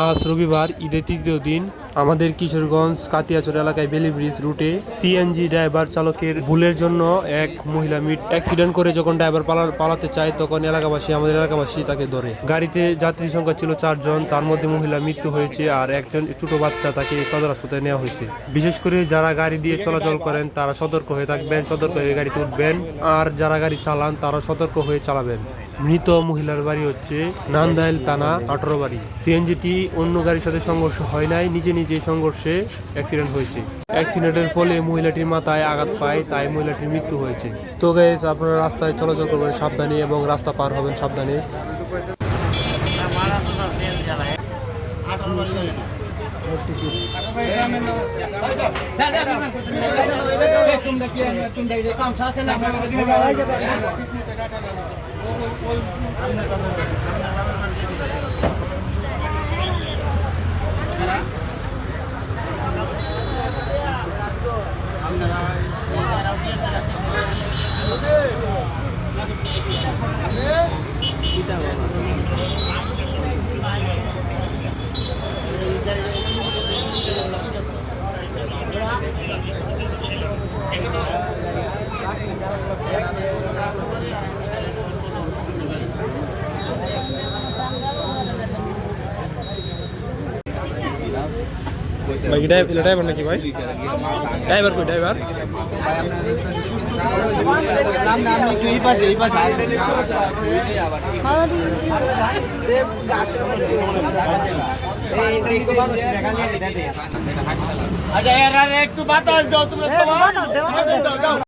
আজ রবিবার ঈদের তৃতীয় দিন আমাদের কিশোরগঞ্জ কাতিয়াচর এলাকায় বেলি ব্রিজ রুটে সিএনজি ড্রাইভার চালকের ভুলের জন্য এক মহিলা মিট অ্যাক্সিডেন্ট করে যখন ড্রাইভার পালা- পালাতে চায়, তখন এলাকাবাসী, আমাদের এলাকাবাসী তাকে ধরে। গাড়িতে যাত্রী সংখ্যা ছিল চারজন, তার মধ্যে মহিলা মৃত্যু হয়েছে আর একজন ছোট বাচ্চা তাকে সদর হাসপাতালে নেওয়া হয়েছে। বিশেষ করে যারা গাড়ি দিয়ে চলাচল করেন, তারা সতর্ক হয়ে থাকবেন, সতর্ক হয়ে গাড়িতে উঠবেন আর যারা গাড়ি চালান, তারা সতর্ক হয়ে চালাবেন। মৃত মহিলার বাড়ি হচ্ছে নান্দাইল থানা, আঠারো বাড়ি। সিএনজিটি অন্য গাড়ির সাথে সংঘর্ষ হয় নাই, নিজে নিজে সংঘর্ষে অ্যাক্সিডেন্ট হয়েছে। অ্যাক্সিডেন্টের ফলে মহিলাটির মাথায় আঘাত পায়, তাই মহিলাটির মৃত্যু হয়েছে। তো গাইজ আপনারা রাস্তায় চলাচল করবেন, সাবধানে এবং রাস্তা পার হবেন সাবধানে। Yeah. ভাই ড্রাইভার নাকি ভাই? ড্রাইভার কই ড্রাইভার আচ্ছা এর আর একটু বাতাস দাও তোমরা